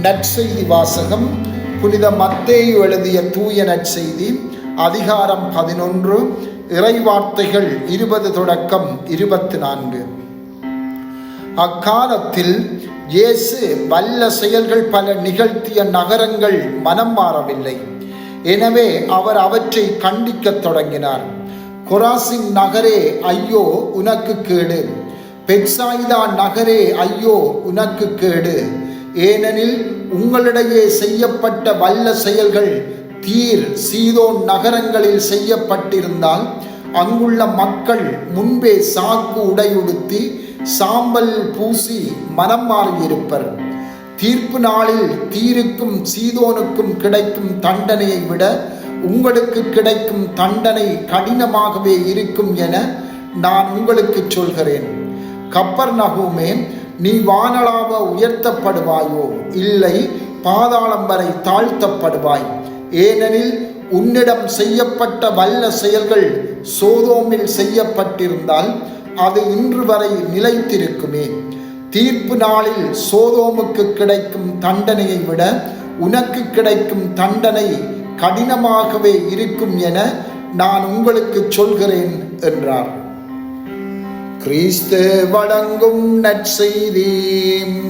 நற்செய்தி வாசகம் புனித மத்தேயு எழுதிய தூய நற்செய்தி அதிகாரம் பதினொன்று இறைவார்த்தைகள் இருபது தொடக்கம் இருபத்தி நான்கு அக்காலத்தில் இயேசு வல்ல செயல்கள் பல நிகழ்த்திய நகரங்கள் மனம் மாறவில்லை. எனவே அவர் அவற்றை கண்டிக்கத் தொடங்கினார். கொராசின் நகரே ஐயோ உனக்கு கேடு. பெட்சாயிதா நகரே ஐயோ உனக்கு கேடு. ஏனெனில் உங்களிடையே செய்யப்பட்ட வல்ல செயல்கள் தீர் சீதோன் நகரங்களில் செய்யப்பட்டிருந்தால் அங்குள்ள மக்கள் முன்பே சாக்கு உடையுடுத்தி சாம்பல் பூசி மனம் மாறியிருப்பர். தீர்ப்பு நாளில் தீருக்கும் சீதோனுக்கும் கிடைக்கும் தண்டனையை விட உங்களுக்கு கிடைக்கும் தண்டனை கடினமாகவே இருக்கும் என நான் உங்களுக்கு சொல்கிறேன். கப்பர் நகுமே நீ வானளாவ உயர்த்தப்படுவாயோ? இல்லை பாதாளம் வரை தாழ்த்தப்படுவாய். ஏனெனில் உன்னிடம் செய்யப்பட்ட வல்ல செயல்கள் சோதோமில் செய்யப்பட்டிருந்தால் அது இன்று வரை நிலைத்திருக்குமே. தீர்ப்பு நாளில் சோதோமுக்கு கிடைக்கும் தண்டனையை விட உனக்கு கிடைக்கும் தண்டனை கடினமாகவே இருக்கும் என நான் உங்களுக்கு சொல்கிறேன் என்றார். கிறிஸ்து வழங்கும் நற்செய்தி.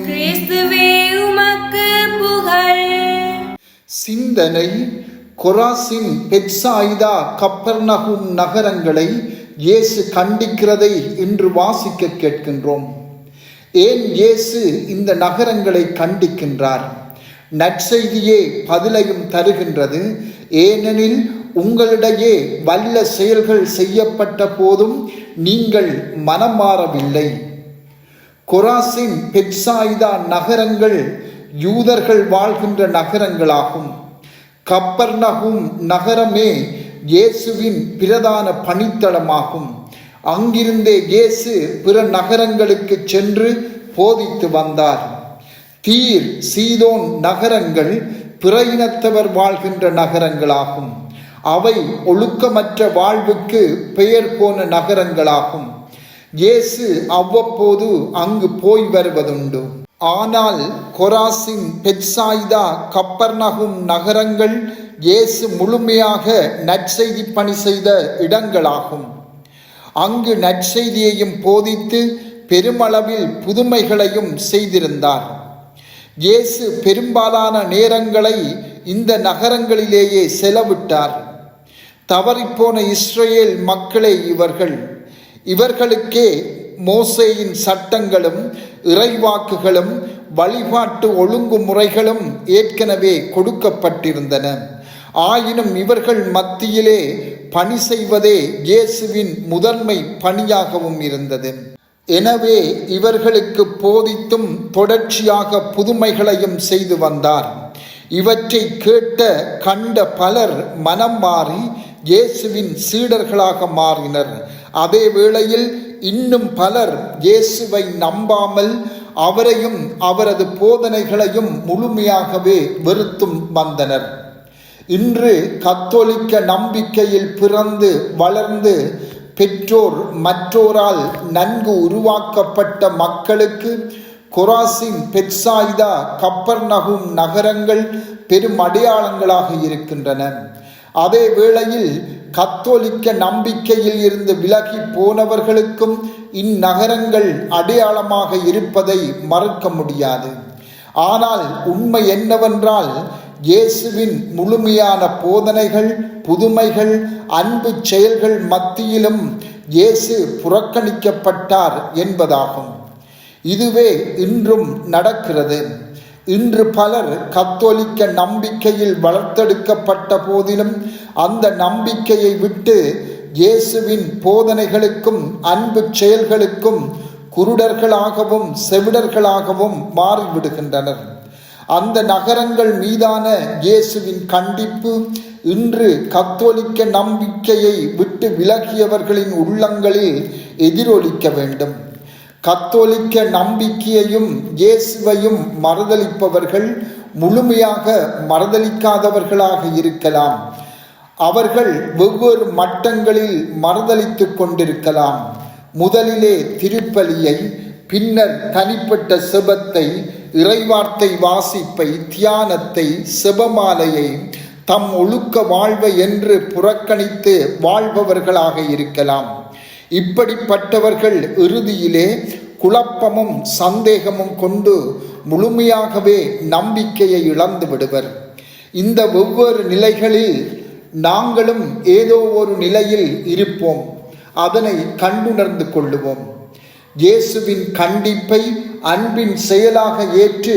கிறிஸ்துவே உமக்கு புகழ். சிந்தனை கொராசின் பெட்சாயிதா கப்பர்நகும் நகரங்களை இயேசு கண்டிக்கிறதை இன்று வாசிக்க கேட்கின்றோம். ஏன் இயேசு இந்த நகரங்களை கண்டிக்கின்றார்? நற்செய்தியே பதிலையும் தருகின்றது. ஏனெனில் உங்களிடையே வல்ல செயல்கள் செய்யப்பட்ட போதும் நீங்கள் மனம் மாறவில்லை கொராசின் பெட்சாயிதா நகரங்கள் யூதர்கள் வாழ்கின்ற நகரங்களாகும். கப்பர்நகும் நகரமே இயேசுவின் பிரதான பணித்தளமாகும் அங்கிருந்தே இயேசு பிற நகரங்களுக்கு சென்று போதித்து வந்தார். தீர் சீதோன் நகரங்கள் பிற இனத்தவர் வாழ்கின்ற நகரங்களாகும். அவை ஒழுக்கமற்ற வாழ்வுக்கு பெயர் போன நகரங்களாகும். இயேசு அவ்வப்போது அங்கு போய் வருவதுண்டு. ஆனால் கொராசின் பெட்சாய்தா கப்பர்நகும் நகரங்கள் இயேசு முழுமையாக நற்செய்தி பணி செய்த இடங்களாகும். அங்கு நற்செய்தியையும் போதித்து பெருமளவில் புதுமைகளையும் செய்திருந்தார். இயேசு பெரும்பாலான நேரங்களை இந்த நகரங்களிலேயே செலவிட்டார். தவறிப்போன இஸ்ரேல் மக்களே இவர்கள். இவர்களுக்கே மோசேயின் சட்டங்களும் இறைவாக்குகளும் வழிபாட்டு ஒழுங்குமுறைகளும் ஏற்கனவே கொடுக்கப்பட்டிருந்தன. ஆயினும் இவர்கள் மத்தியிலே பணி செய்வதே இயேசுவின் முதன்மை பணியாகவும் இருந்தது. எனவே இவர்களுக்கு போதித்தும் தொடர்ச்சியாக புதுமைகளையும் செய்து வந்தார். இவற்றை கேட்ட கண்ட பலர் மனம் மாறி இயேசுவின் சீடர்களாக மாறினர். அதே வேளையில் இன்னும் பலர் இயேசுவை நம்பாமல் அவரையும் அவரது போதனைகளையும் முழுமையாகவே வெறுத்தும் வந்தனர். இன்று கத்தோலிக்க நம்பிக்கையில் பிறந்து வளர்ந்து பெற்றோர் மற்றோரால் நன்கு உருவாக்கப்பட்ட மக்களுக்கு கொராசின் பெட்சாயிதா கப்பர்நகும் நகரங்கள் பெரும் அடையாளங்களாக இருக்கின்றன. அதே வேளையில் கத்தோலிக்க நம்பிக்கையில் இருந்து விலகி போனவர்களுக்கும் இந்நகரங்கள் அடையாளமாக இருப்பதை மறுக்க முடியாது. ஆனால் உண்மை என்னவென்றால் இயேசுவின் முழுமையான போதனைகள் புதுமைகள் அன்பு செயல்கள் மத்தியிலும் இயேசு புறக்கணிக்கப்பட்டார் என்பதாகும். இதுவே இன்றும் நடக்கிறது. இன்று பலர் கத்தோலிக்க நம்பிக்கையில் வளர்த்தெடுக்கப்பட்ட போதிலும் அந்த நம்பிக்கையை விட்டு இயேசுவின் போதனைகளுக்கும் அன்பு செயல்களுக்கும் குருடர்களாகவும் செவிடர்களாகவும் மாறிவிடுகின்றனர். அந்த நகரங்கள் மீதான இயேசுவின் கண்டிப்பு இன்று கத்தோலிக்க நம்பிக்கையை விட்டு விலகியவர்களின் உள்ளங்களில் எதிரொலிக்க வேண்டும். கத்தோலிக்க நம்பிக்கையையும் இயேசுவையும் மறுதளிப்பவர்கள் முழுமையாக மறுதளிக்காதவர்களாக இருக்கலாம். அவர்கள் வெவ்வேறு மட்டங்களில் மறுதளித்து கொண்டிருக்கலாம். முதலிலே திருப்பலியை பின்னர் தனிப்பட்ட செபத்தை இறைவார்த்தை வாசிப்பை தியானத்தை செபமாலையை தம் ஒழுக்க வாழ்வை என்று புறக்கணித்து வாழ்பவர்களாக இருக்கலாம். இப்படிப்பட்டவர்கள் இறுதியிலே குழப்பமும் சந்தேகமும் கொண்டு முழுமையாகவே நம்பிக்கையை இழந்து விடுவர். இந்த ஒவ்வொரு நிலைகளில் நாங்களும் ஏதோ ஒரு நிலையில் இருப்போம். அதனை கண்டுணர்ந்து கொள்ளுவோம். இயேசுவின் கண்டிப்பை அன்பின் செயலாக ஏற்று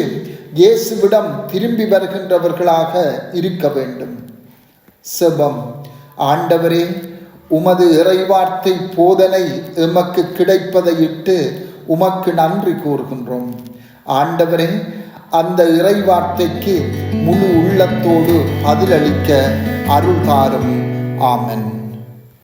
இயேசுவிடம் திரும்பி வருகின்றவர்களாக இருக்க வேண்டும். செபம். ஆண்டவரே உமது இறைவார்த்தை போதனை எமக்கு கிடைப்பதையிட்டு உமக்கு நன்றி கூறுகின்றோம். ஆண்டவரே அந்த இறைவார்த்தைக்கு முழு உள்ளத்தோடு பதிலளிக்க அருள் தாரும் ஆமன்.